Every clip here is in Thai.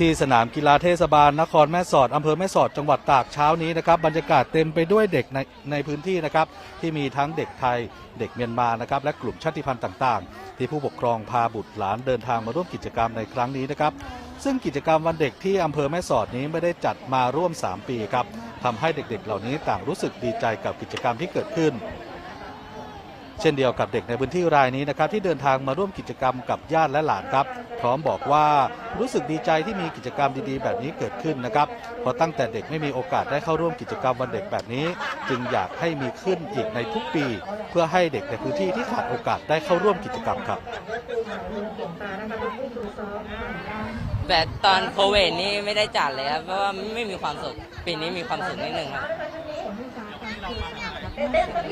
ที่สนามกีฬาเทศบาลนครแม่สอดอำเภอแม่สอดจังหวัดตากเช้านี้นะครับบรรยากาศเต็มไปด้วยเด็กในในพื้นที่นะครับที่มีทั้งเด็กไทยเด็กเมียนมานะครับและกลุ่มชาติพันธุ์ต่าง ๆ ที่ผู้ปกครองพาบุตรหลานเดินทางมาร่วมกิจกรรมในครั้งนี้นะครับซึ่งกิจกรรมวันเด็กที่อำเภอแม่สอดนี้ไม่ได้จัดมาร่วม 3 ปีครับทำให้เด็กๆ เหล่านี้ต่างรู้สึกดีใจกับกิจกรรมที่เกิดขึ้น เช่นเดียวกับเด็กในพื้นที่รายนี้นะครับที่เดินทางมาร่วมกิจกรรมกับญาติและหลานครับพร้อมบอกว่ารู้สึกดีใจที่มีกิจกรรมดีๆ แบบนี้เกิดขึ้นนะครับเพราะตั้งแต่เด็กไม่มีโอกาสได้เข้าร่วมกิจกรรมวันเด็กแบบนี้ จึงอยากให้มีขึ้นอีกในทุกปี เพื่อให้เด็กในพื้นที่ที่ขาดโอกาสได้เข้าร่วมกิจกรรมครับแต่ตอนโควิดนี่ไม่ได้จัดเลยครับเพราะว่าไม่มีความสุขปีนี้มีความสุขนิดนึงครับ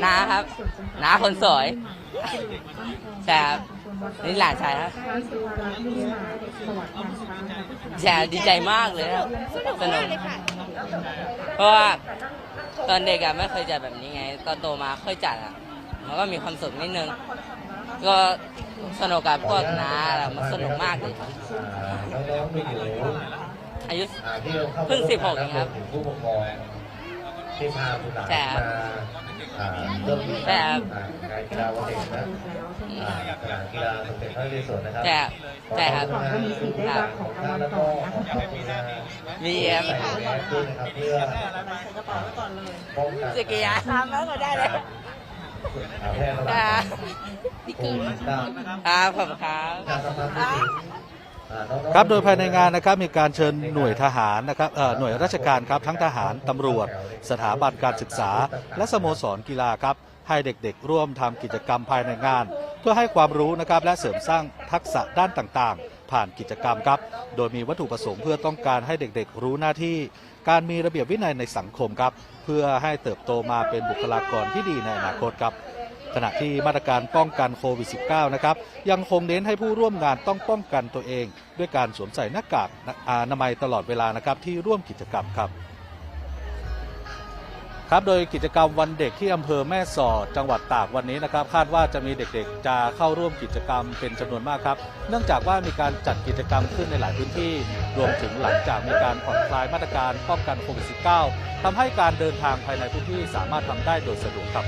น้าครับน้าคนสวยใช่ครับนี่หลานชายครับใช่ดีใจมากเลยครับสนุกเพราะว่าตอนเด็กอะไม่เคยจัดแบบนี้ไง ตอนโตมาเคยจัดอะมันก็มีความสุขนิดนึง ก็สนุกกับพวกน้าอะไรมันสนุกมากเลยครับน้องๆไม่อยู่อายุอ่าที่เราเข้าเพิ่ง16เองครับ ที่พาบุตรหลานใช่ครับมาอ่าเริ่มใช่ครับอ่างานกีฬาวันเด็กนะอ่าสนามกีฬาสมเด็จพระนเรศวรนะครัใช่ครับใช่ครับขอณนะครับของท่านแล้วก็ขอบคุณนะมีครับใส่แมสด้วยนะครับเพื่อป้องกันจักรยานทำแล้วก็ได้เลยอ่าแพร่ระบาค่ะดโควิด19ครับขอบคุณครับ การสัมพันธ์ที่ถึงอ่าน้องๆ ครับโดยภายในงานนะครับมีการเชิญหน่วยทหารนะครับหน่วยราชการครับทั้งทหารตำรวจ สถาบันการศึกษา และสโมสรกีฬาครับให้เด็กๆ ร่วมทำกิจกรรมภายในงาน เพื่อให้ความรู้นะครับและเสริมสร้างทักษะด้านต่างๆ ผ่านกิจกรรมครับ โดยมีวัตถุประสงค์เพื่อต้องการให้เด็กๆ รู้หน้าที่ การมีระเบียบวินัยในสังคมครับ เพื่อให้เติบโตมาเป็นบุคลากรที่ดีในอนาคตครับ ขณะที่มาตรการป้องกันโควิด -19 นะครับยังคงเน้นให้ผู้ร่วมงานต้องป้องกันตัวเอง ด้วยการสวมใส่หน้ากากอนามัยตลอดเวลานะครับที่ร่วมกิจกรรมครับครับโดยกิจกรรมวันเด็กที่อำเภอแม่สอดจังหวัดตากวันนี้นะครับ คาดว่าจะมีเด็กๆ จะเข้าร่วมกิจกรรมเป็นจำนวนมากครับ เนื่องจากว่ามีการจัดกิจกรรมขึ้นในหลายพื้นที่รวมถึงหลังจากมีการผ่อนคลายมาตรการป้องกันโควิด -19 ทำให้การเดินทางภายในพื้นที่สามารถทำได้โดยสะดวกครับ